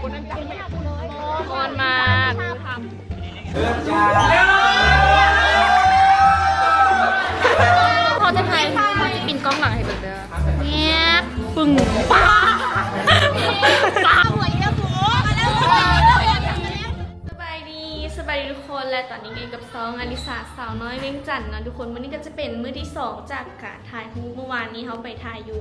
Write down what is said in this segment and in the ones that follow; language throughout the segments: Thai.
มอนมากพอจะถ่ายเขาจะปินกล้องหลังให้เบิกเด้อเนี่ยปึ้งป้าป้าหัวเยี่ยมหัวสบายดีสบายดีทุกคนและตอนนี้เองกับซองอลิสาสาวน้อยเวียงจันทน์นะทุกคนวันนี้ก็จะเป็นมื้อที่สองจากการถ่ายฮูปเมื่อวานนี้เขาไปถ่ายอยู่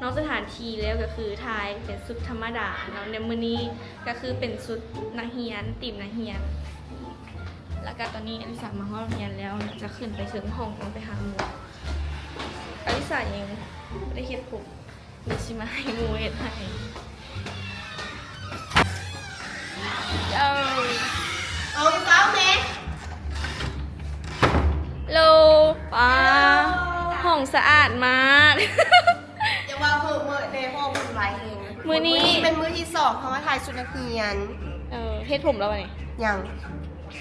นอกสถานที่แล้วก็คือถ่ายเป็นชุดธรรมดาเนาะในมื้อนี้ก็คือเป็นชุดนักเรียนติ่มนักเรียน แล้วก็ตอนนี้อลิสามาห้องเรียนแล้วจะขึ้นไปถึงห้องลงไปหาหมูอลิสายังไม่ได้เฮ็ดผมมีชิมาให้หมูเฮ็ดให้เจ้าเอาเก้าเมตรโลป้าห้องสะอาดมาก มื้อนี้เป็นมื้อที่สองเขามาถ่ายชุดนักเรียนเออเฮ็ดผมแล้ววะนี่อย่าง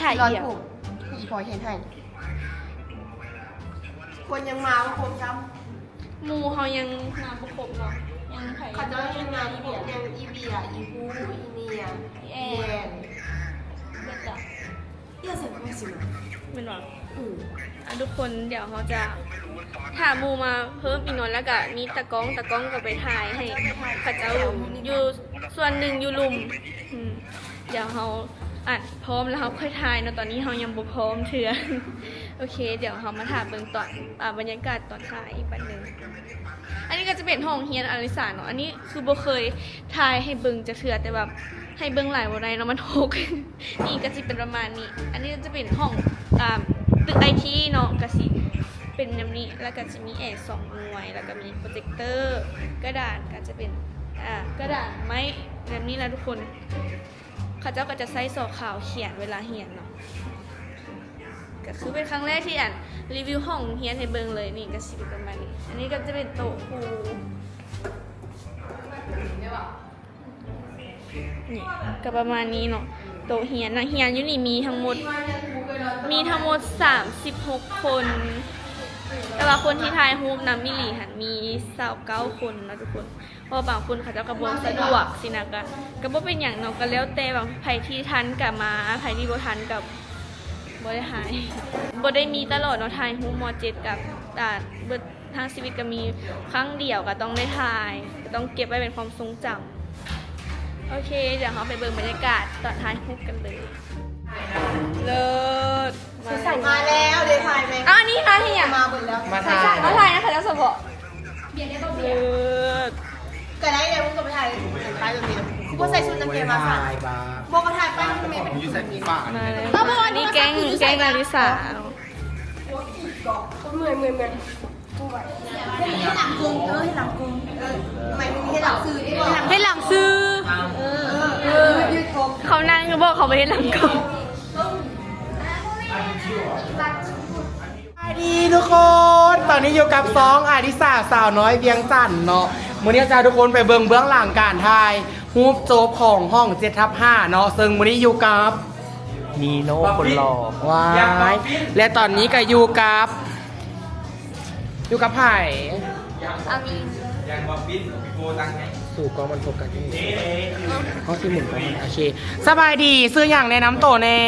ถ่ายร้อนเหี่ยวผมอีพอเห็นให้คนยังมาว่าคมจหมูเขายังมาประกบเนาะยังไผ่ำเขาจะยังงานผมยังอีเบียอีฮูอีเนียแออีแอนนเด็ดอะเอี่ยเสร็จไม่สิมาเป็นหรออืม อะทุกคนเดี๋ยวเขาจะถามมูมาเพิ่มอีกหน่อยแล้วก็มีตะก้องตะก้องก็ไปถ่ายให้ข้าเจ้าอยู่ส่วนหนึ่งอยู่ลุมเดี๋ยวเขาอัดพร้อมแล้วเขาค่อยถ่ายเนอะตอนนี้เขายังบ่พร้อมเถื่อโอเค เดี๋ยวเขามาถ่ามเบิ่งตอนอ่าบรรยากาศตอนถ่ายอีกปันหนึ่งอันนี้ก็จะเป็นห้องเฮียนอลิสาเนาะอันนี้คือโบเคยถ่ายให้เบิ่งจะเถื่อแต่แบบให้เบิ่งหลายบ่ได้เนาะมันหกนี่ก็จะเป็นประมาณนี้ อันนี้จะเป็นห้องอ่า ตึกไอทีเนาะก็สิเป็นแบบนี้แล้วก็จะมีแอร์สองหน่วย แล้วก็มีโปรเจคเตอร์กระดาษก็จะเป็นอ่ากระดาษไม้แบบนี้แหละทุกคนเขาเจ้าก็จะใช้สอขาวเขียนเวลาเหียนเนาะก็คือเป็นครั้งแรกที่อ่านรีวิวห้องเฮียนให้เบิงเลยนี่ก็สิเป็นประมาณนี้อันนี้ก็จะเป็นโต๊ะครูนี่ก็ประมาณนี้เนาะโต๊ะเฮียนนักเฮียนอยู่นี่มีทั้งหมด มีทั้งหมด 36 คน แต่ว่าคนที่ทายฮูปนำมิลีหันมีสาวเก้าคนนะทุกคน เพราะบางคนเขาจะกระบวนสะดวกสินะกะก็บ่เป็นอย่างนาะก็แล้วแต่บางไผที่ทันกับมาไผที่บ่ทันกับบได้หายบได้มีตลอดเนาะทายฮูปม .7 กับตาเบิดทางชีวิตก็มีครั้งเดียวก็ต้องได้ทายก็ต้องเก็บไว้เป็นความทรงจำโอเคเดี๋ยวเราไปเบิ่งบรรยากาศตอนทายฮูปกันเลย เลิศ มาแล้วมาแล้วเดี๋ยวถ่ายไหมอ้าวนี่ค่ะที่อยากมาหมดแล้วมาใช่ถ่ายใช่เอาถ่ายนะคะแล้วสบอเลิศก็ได้ไงมึงก็ไปถ่ายถ่ายแบบนี้กูใส่ชุดนักเรียนมาสั่นบาโบก็ถ่ายไปมันไม่เป็นอยู่ใส่แบบนี้ฝามาแล้วนี่แก๊งแก๊งนาริสาเมื่อยเมื่อยเมื่อยให้หลังกงเออให้หลังกงเออหมายถึงให้หลังสื่อที่ว่าให้หลังซื้อเออเออยืดกงเขานั่งก็บอกเขาไปให้หลังก่อน สวัสดีทุกคน ตอนนี้อยู่กับซองอาดิสาสาวน้อยเวียงจันทน์เนาะมื้อนี้จะพาทุกคนไปเบิ่งเบื้องหลังการถ่ายฮูปโจบของห้อง7ทับ5เนาะซึ่งมื้อนี้อยู่กับนีโน่คนหล่อว้ายและตอนนี้ก็อยู่กับ อยู่กับไผ่ อามี สู่กล้องมันโฟกัสที่นี่เขาสิหมุนกล้องมันโอเคสบายดีซื้ออย่างในน้ำโตแน่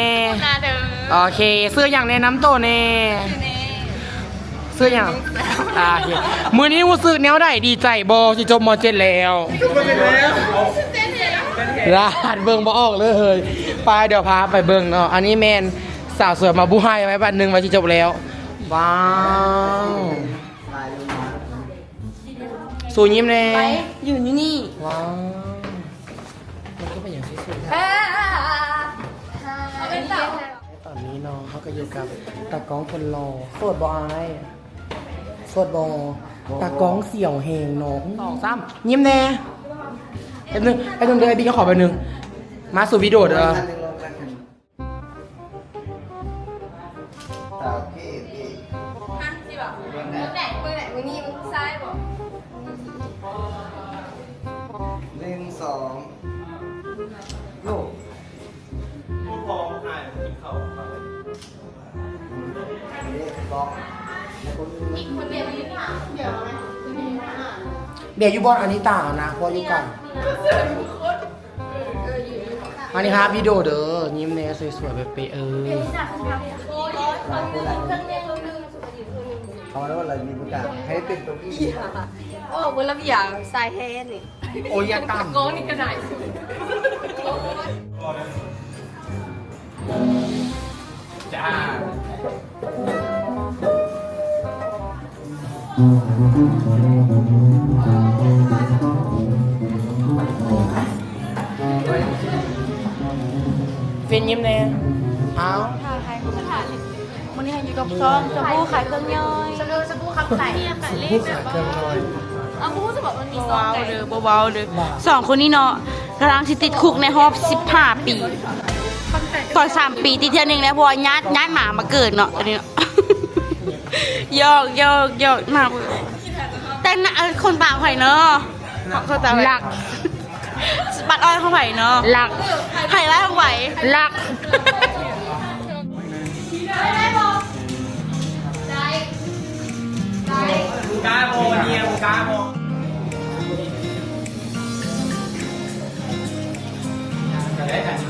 นาเดิมโอเคซื้ออย่างในน้ำโตแน่เน่ซื้ออย่างอ่าโอเคมือนี้รู้สึกแนวใดดีใจบอที่จบมเจ็ดแล้วรหัสเบิ่งบ่ออกเลยไปเดี๋ยวพาไปเบิ่งเนาะอันนี้แมนสาวสวยมาบูไฮไว้บัดหนึ่งไว้ที่จบแล้วว้าว สูยิ้มแน่ไปอยู่นี่นี่ว้าวมันก็เป็นอย่างที่สุดเอ้เป็นสาวตอนนี้น้องเขาก็อยู่กับตากล้องคนรอโสดบอไอายโสดบอตากล้องเสี่ยวเฮงน้องสองสามยิ้มแน่ไปหนึ่งไปหนึ่งเดี๋ยวไอ้บิ๊กก็ขอไปหนึ่งมาสู่วิดีโอเด้อ เดี๋ยวอยู่บอลอันนี้ต่างนะเพราะอยู่กันอันนี้ครับวิดีโอเด้อยิ้มแน่สวยๆเป๊ะๆเออเขาแล้วเรายืนกลางให้เป็นตัวอีโอ้บนระเบียงทรายแท้นี่โอ้ยต่ำโก้นี่กระไดเฟียนยิ้มแน่เอาวันนี้อยู่กับซ้อมสบู่ขายเครื่องย่อยสบู่สบู่คำใสพูดเครื่องลอยเอาพูดจะบอกมันมีซองเบาไก่ๆเด้อเบาๆเด้อสองคนนี้เนาะกำลังสิติดคุกในรอบ15 ปี ตอน 3 ปีติดเที่ยวหนึงแล้วเพราะว่าญาติญาติหมามาเกิดเนาะอันนี้เนาะ ยอกยอกยอกหน้าเบื่อแต่หน้าเออคนป่าไผ่เนาะเขาจะหลัก ปัดอ้อยเขาไผ่เนาะหลัก ไผ่ไล่เขาไผ่ หลัก กาโมเนี่ยกาโมเบียร์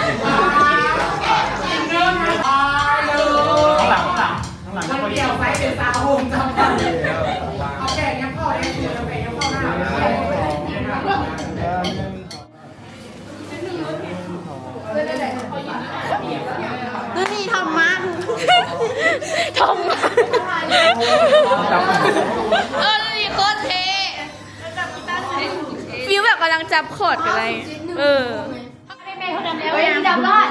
เออนี่โคตรเท่ฟิลแบบกำลังจับคอร์ดกันอะไรเออเฮ้ยจับรอด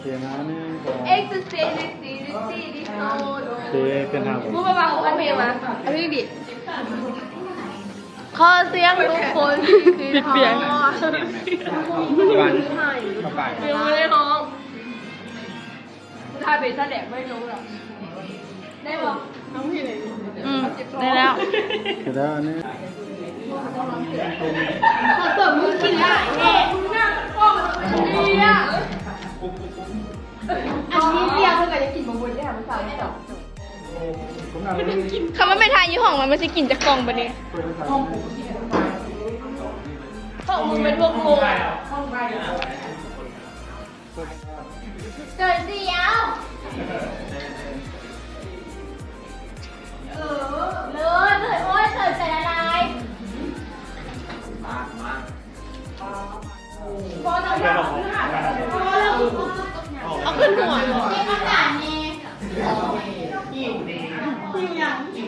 เสียงนะนี่ก่อนเอ็กซ์เซนซีซีซีดิโซเทเป็นทางผมพูดเบาๆอันเพลงมาอันนี้ดิขอเสียงทุกคนปิดเสียงวันเข้าไปฟิลไม่ได้ร้อง ถ้าเป็นแสดงไม่รู้หรอกได้ปะน้องพี่ไหนอืมได้แล้วคือถ้าอันนี้ขอเสริมมึงกินได้แน่ดีอะอันนี้เดียวเท่ากับจะกินบะบุญได้ค่ะภาษาไม่ตอบผมนำไปนี่คำว่าไม่ทายยี่ห้องมันไม่ใช่กินจากกล่องปะเนี่ยของมึงเป็นพวกโกงเกิดเดีย เราอยากพอเราเอาขึ้นหัวเก็บอากาศไง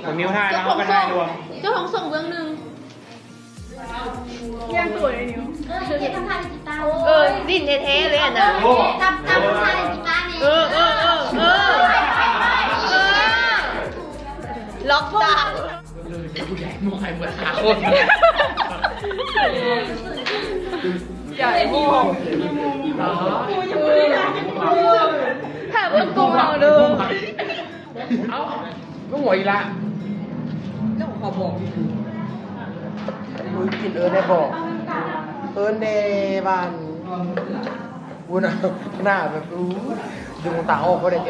ผมนิ้วให้แล้วก็ได้รวมเจ้าของส่งเบื้องหนึ่งยังสวยเลยนิ้วเออเก็บทำท่านกีตาร์เออดิ้นเท่ๆเลยอะนะจำจำท่านกีตาร์เนี่ยเออเออเออเออเออล็อกดาวน์ ใหญ่โม่ถ้าเพิ่งกูเอาดูก็หวยอีกละมึงกินเอิญได้บอก เอิญเดบันวุ้นหน้าแบบอู้ดึงตาออกก็ได้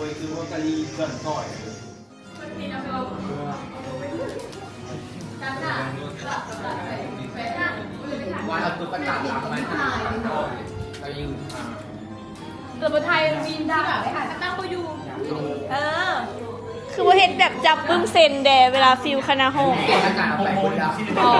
จะได้วันเอาตุ๊กตาหลังมาเรายิงแต่ประไทยมีนที่แบบค่ะตั้งก็อยู่ เออ คือว่าเห็นแบบจับปึ้งเซนแดเวลาฟิลคณะห้องเปลี่ยนอากาศไปคนละ อ๋อ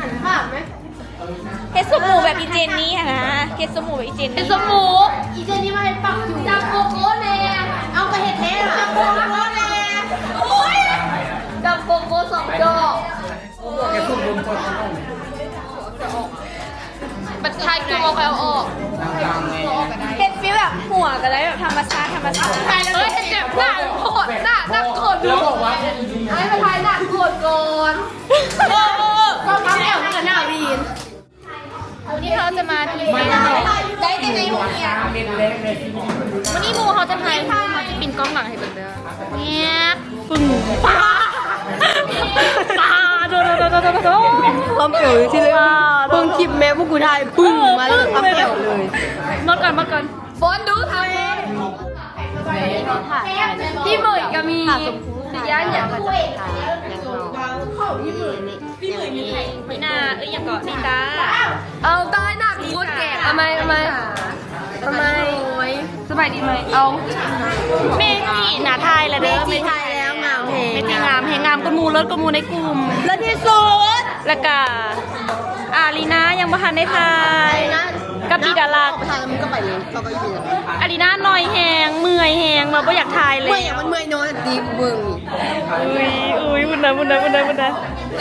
หันข้างไหมเฮ็ดสมูแบบอีเจนนี่อะนะเฮ็ดสมูแบบอีเจนเห็ดนี่หมูอีเจนนี่มาให้ปักจุ่มจับโกโก้แน่เอาไปเห็ดแท้จับโกโก้แน่จับโกโก้สองดอกแกสุดลมพอจะต้องมันทายกลัวไปเอาออกตามๆเฮ็ดฟีแบบหัวกันแล้วแบบธรรมชาติธรรมชาติทายแล้เฮ้ยเจ็บหน้าโคตรหน้าหน้าโคตรดูแล้อไอ้มทายหน้าโคตรก่อน ก็ต้องแอวกับหน้าวีนวันนี้เขาจะมาที่ได้ยังไงหัวเนี่ยวันนี้มูเขาจะพายเขาจะปินกล้องหลังให้เบิ่งเด้อเนี่ยปึ้งป้าป้าโดโดโดโดโดโดความเอ๋ยที่เลยเพิ่งคลิปแม่พวกกูถ่ายปึ้งมาแล้วอัพเอ๋วเลยมาก่อนมาก่อนฝนดูทำพี่เหมยก็มีดิยันอย่างก็จะ พี่นาเอ้ยอย่างเกาะนิตาเอาตายหนักโคตรแก่ทำไมทำไมทำไมสบายดีไหมเอาเมจิหนาไทยละเด้อเมจิถ่ายแล้วงามเพลงเมจิงามแหงงามก็มูเลิศก็มูในกลุ่มและที่สุดแล้วก็อารีนายังบ่ทันได้ทาย กับปีดาลักถ่ายแล้วมันก็ไปเลยเขาก็ยืนอารีนาหน่อยแหงเมื่อยแหงมาบ่อยากทายเลยเมื่อยอย่างมันเมื่อยน้อยดีมึงอุ้ยอุ้ยบุญนะบุญนะบุญนะบุญนะ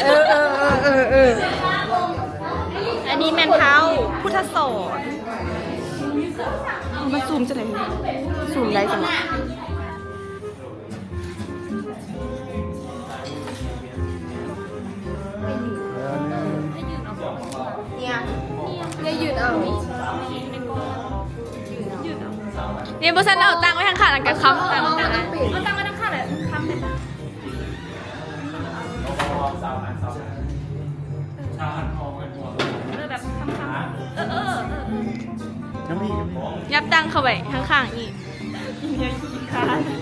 เออเออเออเออเอออันนี้แมนเท้าพุทธโสนมาซูมจะไหนสูงได้จังวะเนี่ยเนี่ยยืนเอา นี่ยบอสันเอาตังไว้ทางขาหลังกับคำตังเอาตังไว้ทางขาเลยคำเลยแบบคำคำเออเออน้ำพี่ยับตังเข้าไปข้างๆอีกเ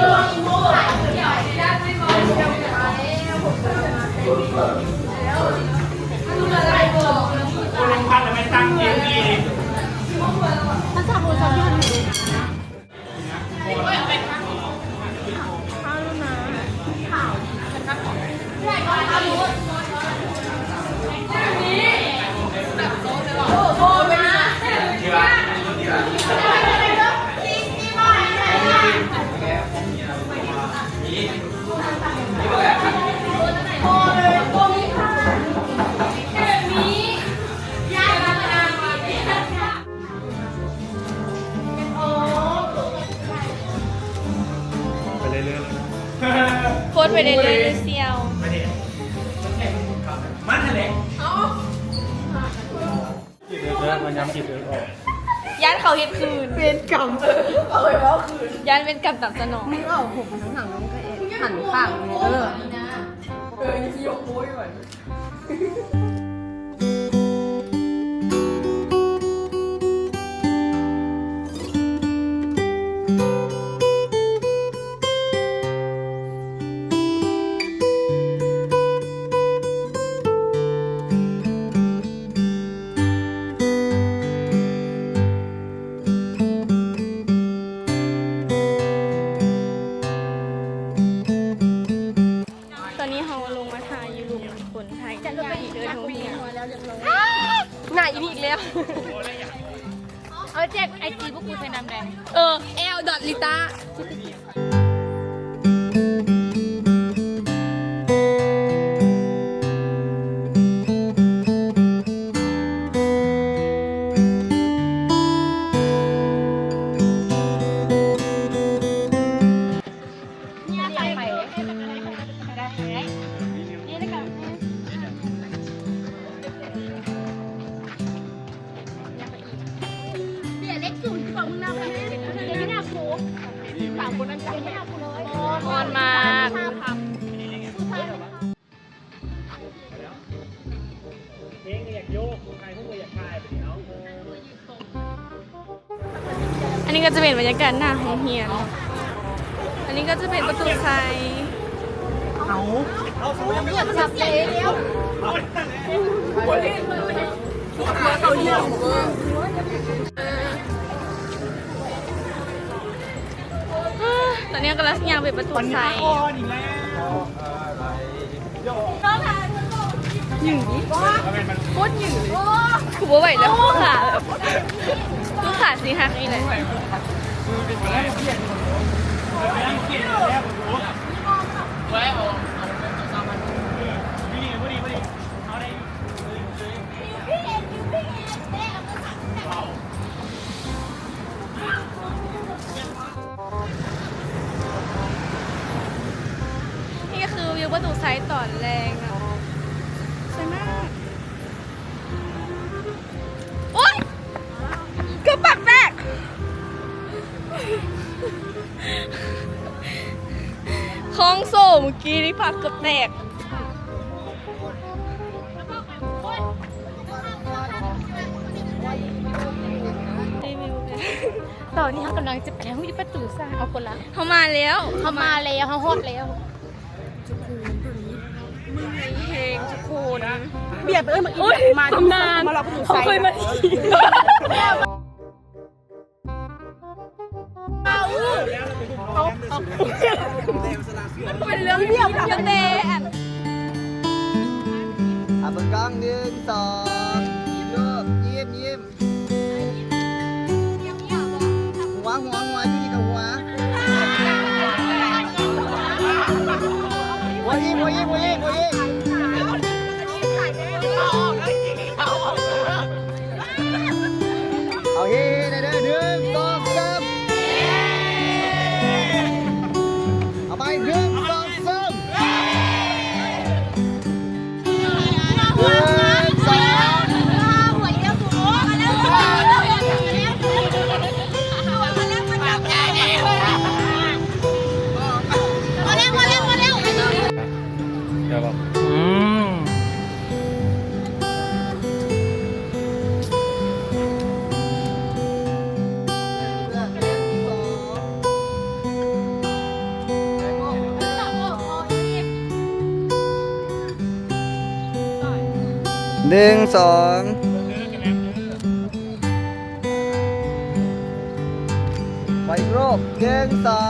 Yeah. ไปเรื่อยๆเซียวจิตเดือดมันย้ำจิตเดือดออกย้านเขาเฮ็ดคืนเป็นกรรมเอาไปว่าคืนย้านเป็นกับตับสนองมึงเอาผมทั้งถังน้องก็เอ็ดหันข้างเออตอน เอาแจ็คไอจีพวกกูใส่น้ำแดง เออ L ดอทลิต้า ก็จะเป็นบรรยากาศหน้าของเฮียน อันนี้ก็จะเป็นประตูไซตอนนี้กำลังยางไปประตูไซก้อนอีกแล้วกูว่าไหวแล้วกูขาแบบ กูขาสิหักนี่แหละนี่ก็ กี้นี่ผักเกือบแตกตอนนี้เขากำลังจะไปห้องที่ประตูสร้างเอาคนละเขามาแล้วเขามาแล้วเขาฮอดแล้วเพลงทุกคนเบียดไปเอ้ยมาอีกมาทำนานมาเราประตูไซเขาเคยมา วอ ครับหนึ่งสองไปอีกรอบหนึ่งสอง